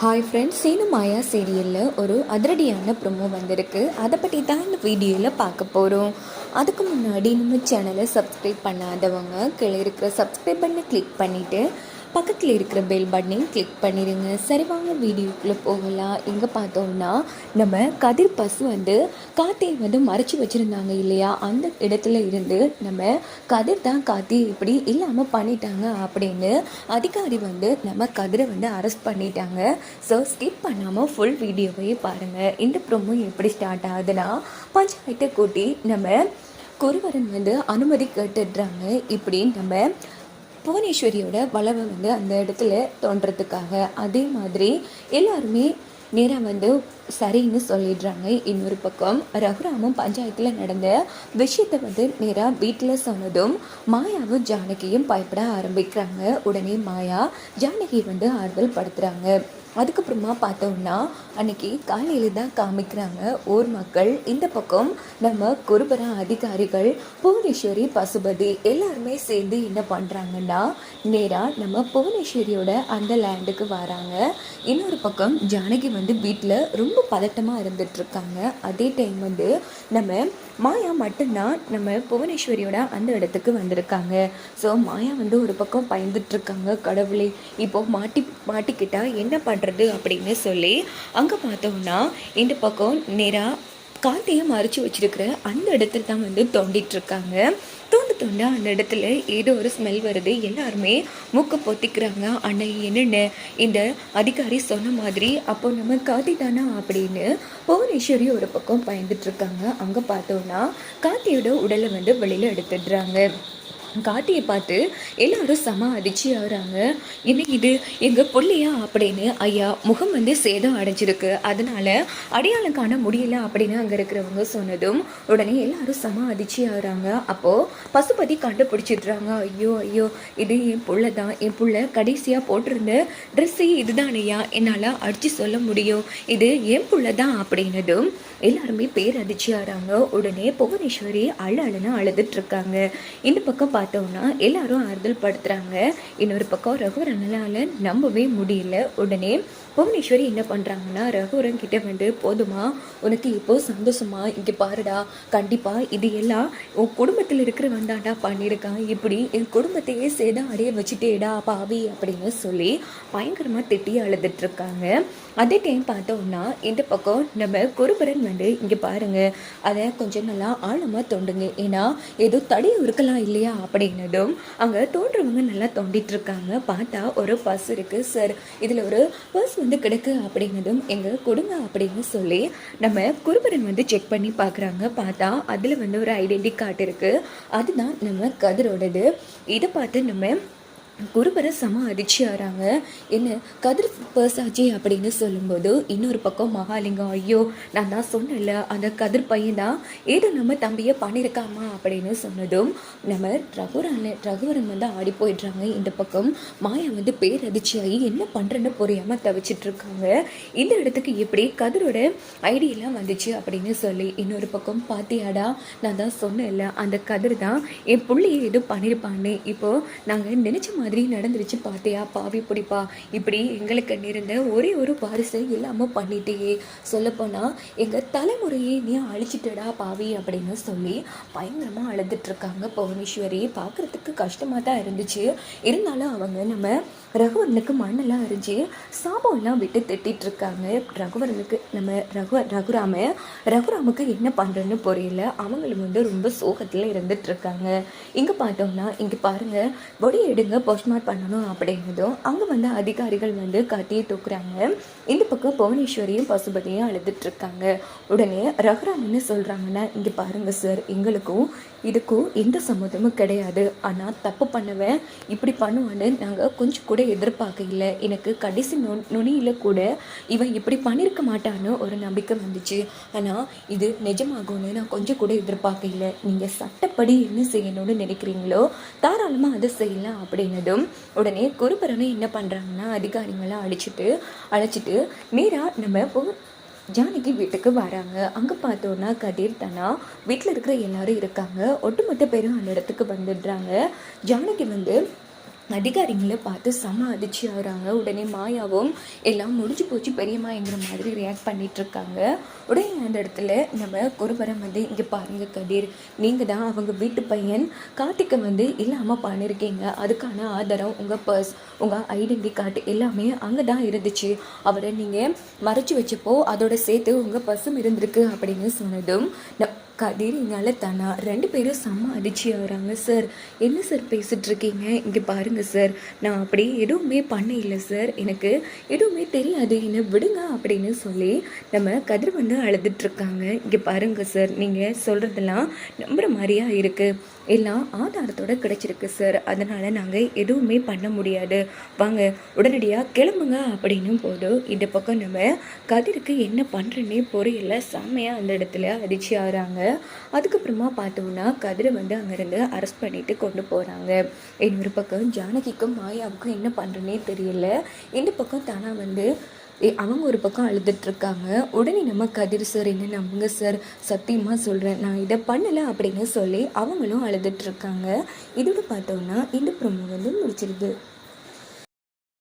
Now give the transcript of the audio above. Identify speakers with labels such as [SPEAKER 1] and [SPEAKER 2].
[SPEAKER 1] Hi friends Seenu மாயா சீரியலில் ஒரு அதிரடியான ப்ரொமோ வந்திருக்கு. அதை பற்றி தான் இந்த வீடியோவில் பார்க்க போகிறோம் அதுக்கு முன்னாடி நம்ம சேனலை சப்ஸ்கிரைப் பண்ணாதவங்க கீழே இருக்கிற சப்ஸ்கிரைப் பண்ணி கிளிக் பண்ணிவிட்டு பக்கத்தில் இருக்கிற பெல் பட்டனையும் கிளிக் பண்ணிடுங்க சரி வாங்க வீடியோக்குள்ளே போகலாம். எங்கே பார்த்தோம்னா நம்ம கதிர் பசு வந்து காத்தியை வந்து மறைச்சி வச்சுருந்தாங்க இல்லையா? அந்த இடத்துல இருந்து நம்ம கதிர் தான் காத்தி இப்படி இல்லாமல் பண்ணிட்டாங்க அப்படின்னு அதிகாரி வந்து நம்ம கதிரை வந்து அரெஸ்ட் பண்ணிட்டாங்க. ஸோ ஸ்கிப் பண்ணாமல் ஃபுல் வீடியோவையே பாருங்கள் இந்த ப்ரோமோ எப்படி ஸ்டார்ட் ஆகுதுன்னா பஞ்சாயத்தை கூட்டி நம்ம குருவரன் வந்து அனுமதி கேட்டுடுறாங்க. இப்படி நம்ம புவனேஸ்வரியோட வளவு வந்து அந்த இடத்துல தோன்றதுக்காக அதே மாதிரி எல்லாருமே நேராக வந்து சரின்னு சொல்லிடுறாங்க. இன்னொரு பக்கம் ரகுராமும் பஞ்சாயத்தில் நடந்த விஷயத்தை வந்து நேராக வீட்டில் சொன்னதும் மாயாவும் ஜானகியும் பயப்பட ஆரம்பிக்கிறாங்க. உடனே மாயா ஜானகி வந்து ஆறுதல் படுத்துகிறாங்க அதுக்கப்புறமா பார்த்தோம்னா அன்னைக்கு காலையில் தான் காமிக்கிறாங்க. ஊர் மக்கள் இந்த பக்கம் நம்ம குருபர அதிகாரிகள் புவனேஸ்வரி பசுபதி எல்லாருமே சேர்ந்து என்ன பண்ணுறாங்கன்னா நேராக நம்ம புவனேஸ்வரியோட அந்த லேண்டுக்கு வராங்க. இன்னொரு பக்கம் ஜானகி வந்து வீட்டில் ரொம்ப ரொம்ப பதட்டமாக இருந்துகிட்ருக்காங்க அதே டைம் வந்து நம்ம மாயா மட்டும்தான் நம்ம புவனேஸ்வரியோட அந்த இடத்துக்கு வந்திருக்காங்க. ஸோ மாயா வந்து ஒரு பக்கம் பயந்துட்டுருக்காங்க கடவுளே இப்போ மாட்டி மாட்டிக்கிட்டால் என்ன பண்ணுறது அப்படின்னு சொல்லி அங்கே பார்த்தோம்னா இந்த பக்கம் நேராக காத்தையை மறைச்சி வச்சிருக்கிற அந்த இடத்துல தான் வந்து தோண்டிட்டு இருக்காங்க. தோண்டு தோண்ட அந்த இடத்துல ஏதோ ஒரு ஸ்மெல் வருது. எல்லாருமே மூக்கை பொத்திக்கிறாங்க. ஆனால் என்னென்ன இந்த அதிகாரி சொன்ன மாதிரி அப்போ நம்ம காத்தி தானா அப்படின்னு புவனேஸ்வரி ஒரு பக்கம் பயந்துட்டு இருக்காங்க. அங்கே பார்த்தோன்னா காத்தியோட உடலை வந்து வெளியில் எடுத்துடுறாங்க. காட்டியை பார்த்து எல்லாரும் சம அதிர்ச்சி ஆகுறாங்க. என்ன இது எங்கள் பிள்ளையா? அப்படின்னு ஐயா முகம் வந்து சேதம் அடைஞ்சிருக்கு. அதனால அடையாளம் காண முடியல அப்படின்னு அங்கே இருக்கிறவங்க சொன்னதும் உடனே எல்லாரும் சம அதிர்ச்சி ஆகுறாங்க. அப்போது பசுபதி கண்டுபிடிச்சிடுறாங்க. ஐயோ ஐயோ இது என் புள்ள தான். என் புள்ள கடைசியாக போட்டிருந்த ட்ரெஸ்ஸே இதுதானையா என்னால் அடித்து சொல்ல முடியும். இது என் புள்ள தான். அப்படின்னதும் எல்லாருமே பேர் அதிர்ச்சி ஆகிறாங்க. உடனே புவனேஸ்வரி அழ அழுன்னு அழுதுட்டு இருக்காங்க. இந்த பக்கம் பார்த்தோம்னா எல்லாரும் ஆறுதல் படுத்துகிறாங்க இன்னொரு பக்கம் ரகுவரனால நம்பவே முடியல. உடனே புவனேஸ்வரி என்ன பண்ணுறாங்கன்னா ரகுவரன் கிட்ட வந்து போதுமா உனக்கு இப்போ சந்தோஷமா? இங்கே பாருடா கண்டிப்பாக இது எல்லாம் உன் குடும்பத்தில் இருக்கிற வந்தாண்டா பண்ணியிருக்கான். இப்படி என் குடும்பத்தையே சேதம் அடைய வச்சுட்டேடா பாவி அப்படின்னு சொல்லி பயங்கரமாக திட்டி அழுதுட்ருக்காங்க அதே டைம் பார்த்தோம்னா இந்த பக்கம் நம்ம குருபரன் வந்து இங்கே பாருங்க அதை கொஞ்சம் நல்லா ஆழமாக தோண்டுங்க ஏன்னா ஏதோ தடி இருக்கலாம் இல்லையா? அப்படின்னதும் அங்கே தோன்றவங்க நல்லா தோண்டிட்டு இருக்காங்க பார்த்தா ஒரு பஸ் இருக்குது சார் இதில் ஒரு பஸ் வந்து கிடக்கு அப்படிங்கிறதும் எங்கள் கொடுங்க அப்படின்னு சொல்லி நம்ம குருபரன் வந்து செக் பண்ணி பார்க்குறாங்க. பார்த்தா அதில் வந்து ஒரு ஐடென்டி கார்டு இருக்குது அதுதான் நம்ம கதிரோடது. இதை பார்த்து நம்ம குருபர செம அதிர்ச்சி ஆகிறாங்க என்ன? கதிர் பர்சாச்சி அப்படின்னு சொல்லும்போது இன்னொரு பக்கம் மகாலிங்கம் ஐயோ நான் தான் சொன்னல அந்த கதிர் பையன் தான். ஏதோ நம்ம தம்பியை பண்ணியிருக்காமா? அப்படின்னு சொன்னதும் நம்ம ரகுரான ரகுவரன் வந்து ஆடி போயிடுறாங்க. இந்த பக்கம் மாயா வந்து பேர் அதிர்ச்சி ஆகி என்ன பண்ணுறேன்னு புரியாமல் தவிச்சிட்டு இருக்காங்க இந்த இடத்துக்கு எப்படி கதிரோட ஐடியெல்லாம் வந்துச்சு? அப்படின்னு சொல்லி இன்னொரு பக்கம் பாத்தியாடா நான் தான் சொன்னேன்ல அந்த கதிர் தான் என் பிள்ளையை எதுவும் பண்ணியிருப்பான்னு இப்போது நாங்கள் நினச்ச மாதிரி மாதிரி நடந்துருச்சு. பார்த்தியா பாவி பிடிப்பா. இப்படி எங்களுக்கு நேர்ந்த ஒரே ஒரு வாரிசை இல்லாமல் பண்ணிட்டேயே. சொல்லப்போனால் எங்கள் தலைமுறையை நீ அழிச்சிட்டடா பாவி அப்படின்னு சொல்லி பயங்கரமாக அழுதுட்ருக்காங்க புவனேஸ்வரி. பார்க்குறதுக்கு கஷ்டமாக தான் இருந்துச்சு. இருந்தாலும் அவங்க நம்ம ரகுவரனுக்கு மண்ணெல்லாம் அரிஞ்சு சாபம்லாம் விட்டு திட்டிட்டுருக்காங்க ரகுவரனுக்கு நம்ம ரகு ரகுராம ரகுராமுக்கு என்ன பண்ணுறேன்னு புரியல. அவங்களும் வந்து ரொம்ப சோகத்தில் இருந்துட்டு இருக்காங்க இங்கே பார்த்தோம்னா இங்கே பாருங்கள் வடி எடுங்க போஸ்ட்மார்ட் பண்ணணும் அப்படின்னதும் அங்கே வந்து அதிகாரிகள் வந்து கத்தியை தூக்குறாங்க. இந்த பக்கம் புவனேஸ்வரியும் பசுபதியும் அழுதுட்ருக்காங்க உடனே ரகுராம் என்ன சொல்கிறாங்கன்னா இங்கே பாருங்கள் சார் எங்களுக்கும் இதுக்கும் எந்த சம்மதமும் கிடையாது. ஆனால் தப்பு பண்ணுவேன் இப்படி பண்ணுவான்னு நாங்கள் கொஞ்சம் கூட எதிர்பார்க்கல எனக்கு கடைசி நு நுனியில் கூட இவன் இப்படி பண்ணியிருக்க மாட்டான்னு ஒரு நம்பிக்கை வந்துச்சு. ஆனால் இது நிஜமாகும்னு நான் கொஞ்சம் கூட எதிர்பார்க்கல நீங்கள் சட்டப்படி என்ன செய்யணும்னு நினைக்கிறீங்களோ தாராளமாக அதை செய்யலாம் வேண்டும் உடனே குருபரனை என்ன பண்ணுறாங்கன்னா அதிகாரிங்களை அழிச்சிட்டு அழைச்சிட்டு நேராக நம்ம ஜானகி வீட்டுக்கு வராங்க. அங்கே பார்த்தோன்னா கதிர் தானா வீட்டில் இருக்கிற எல்லாரும் இருக்காங்க. ஒட்டுமொத்த பேரும் அந்த இடத்துக்கு வந்துடுறாங்க. ஜானகி வந்து அதிகாரிங்களை பார்த்து செம அதிர்ச்சி ஆகுறாங்க உடனே மாயாவும் எல்லாம் முடிஞ்சு போச்சு பெரியம்மாங்கிற மாதிரி ரியாக்ட் பண்ணிட்டு இருக்காங்க. உடனே அந்த இடத்துல நம்ம குருபரம் வந்து இங்கே பாருங்க கதிர் நீங்கள் தான் அவங்க வீட்டு பையன். கார்த்திகை வந்து இல்லாமல் பண்ணியிருக்கீங்க அதுக்கான ஆதாரம் உங்கள் பர்ஸ் உங்கள் ஐடென்டி கார்டு எல்லாமே அங்கே தான் இருந்துச்சு. அவரை நீங்கள் மறைச்சி வச்சப்போ அதோட சேர்த்து உங்கள் பர்ஸும் இருந்திருக்கு அப்படின்னு சொன்னதும் கதிர் இங்கால தானா ரெண்டு பேரும் செம்ம அடிச்சு ஆகிறாங்க சார் என்ன சார் பேசிட்டு இருக்கீங்க இங்கே பாருங்க சார் நான் அப்படி எதுவுமே பண்ண இல்லை சார் எனக்கு எதுவுமே தெரியாது. என்னை விடுங்க அப்படின்னு சொல்லி நம்ம கதிர் வந்து அழுதுட்டு இருக்காங்க இங்கே பாருங்க சார் நீங்கள் சொல்கிறதெல்லாம் நம்புற மாதிரியா இருக்குது எல்லாம் ஆதாரத்தோட கிடைச்சிருக்கு சார் அதனால் நாங்கள் எதுவுமே பண்ண முடியாது. வாங்க உடனடியாக கிளம்புங்க அப்படின்னும் போது இந்த பக்கம் நம்ம கதிருக்கு என்ன பண்ணுறேன்னே பொரியல. செம்மையாக அந்த இடத்துல அதிர்ச்சி ஆகிறாங்க. அதுக்கப்புறமா பார்த்தோம்னா கதிரை வந்து அங்கேருந்து அரெஸ்ட் பண்ணிட்டு கொண்டு போகிறாங்க இன்னொரு பக்கம் ஜானகிக்கும் மாயாவுக்கும் என்ன பண்ணுறேன்னே தெரியல. இந்த பக்கம் தானா வந்து அவங்க ஒரு பக்கம் அழுதுட்டு இருக்காங்க உடனே நம்ம கதிர் சார் என்ன நம்புங்க சார் சத்தியமாக சொல்கிறேன் நான் இதை பண்ணலை அப்படின்னு சொல்லி அவங்களும் அழுதுட்டு இருக்காங்க இதோட பார்த்தோம்னா இந்த ப்ரொமோ வந்து முடிச்சிருது